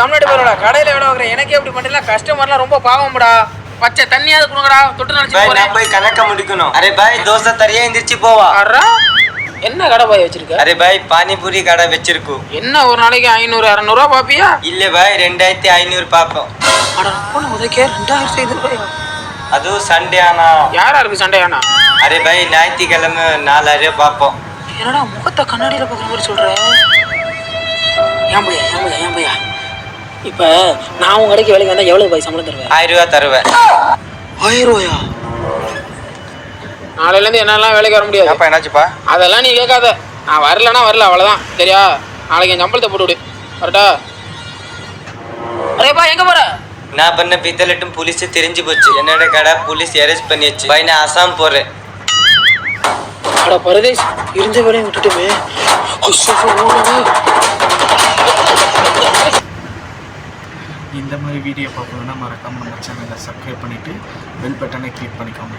Community போறடா கடையில எவ்வளவு வாங்குற எனக்கே இப்படி பண்ணலாம் கஸ்டமர்லாம் ரொம்ப பாவம்டா. பச்சை தண்ணியாவது கொடுங்கடா. தொட்டு நினைச்சு போறேன். போய் கணக்க முடிக்கணும். அரே பாய் தோசை தரையா எந்திரிச்சு போவா. அறா என்ன கடை பாய் வச்சிருக்க? அரே பாய் பானிபூரி கடை வச்சிருக்கு. என்ன ஒரு நாளைக்கு ஐநூறு அறநூறுவா பாப்பியா? இல்ல பாய் ரெண்டாயிரத்தி ஐநூறு பாப்போம். அட உதைக்கே ரெண்டாயிரத்தி ஐநூறு அதுவும் சண்டே ஆனா. யாரா இருக்கு சண்டையானா அரே பாய் ஞாயிற்றுக்கிழமை நாலாயிரம் பார்ப்போம் என்னடா முகத்தை கண்ணாடியில பார்க்குற மாதிரி சொல்ற? ஏன் பையா ஏன் பையா ஏன் பையா? இப்ப நான் உங்க கடைக்கு வேலைக்கு வந்தா எவ்வளவு பாய் சம்பளம் தருவேன்? ஆயிரம் ரூபா தருவேன். ஆயிரம் ரூபாயா நாளையில இருந்து என்னெல்லாம் வேலைக்கு வர முடியாது. ஏப்பா என்னாச்சுப்பா? அதெல்லாம் நீ கேட்காத. நான் வரலன்னா வரல அவ்வளவுதான். சரியா? நாளைக்கு என் சம்பளத்தை போட்டு விடு. கரெக்டா அரேப்பா எங்க போற? நான் பண்ண பித்தலட்டும் போலீஸ் தெரிஞ்சு போச்சு. என்னோட கடை போலீஸ் அரெஸ்ட் பண்ணியாச்சு. நான் அசாம் போறேன். அட பரதேஷ் இருந்த வேலையும் விட்டுட்டுமே. இந்த மாதிரி வீடியோ பார்க்கணுன்னா மறக்காமல் நம்ம சேனலை சப்ஸ்கிரைப் பண்ணிவிட்டு பெல் பட்டனை கிளிக் பண்ணிக்கோங்க.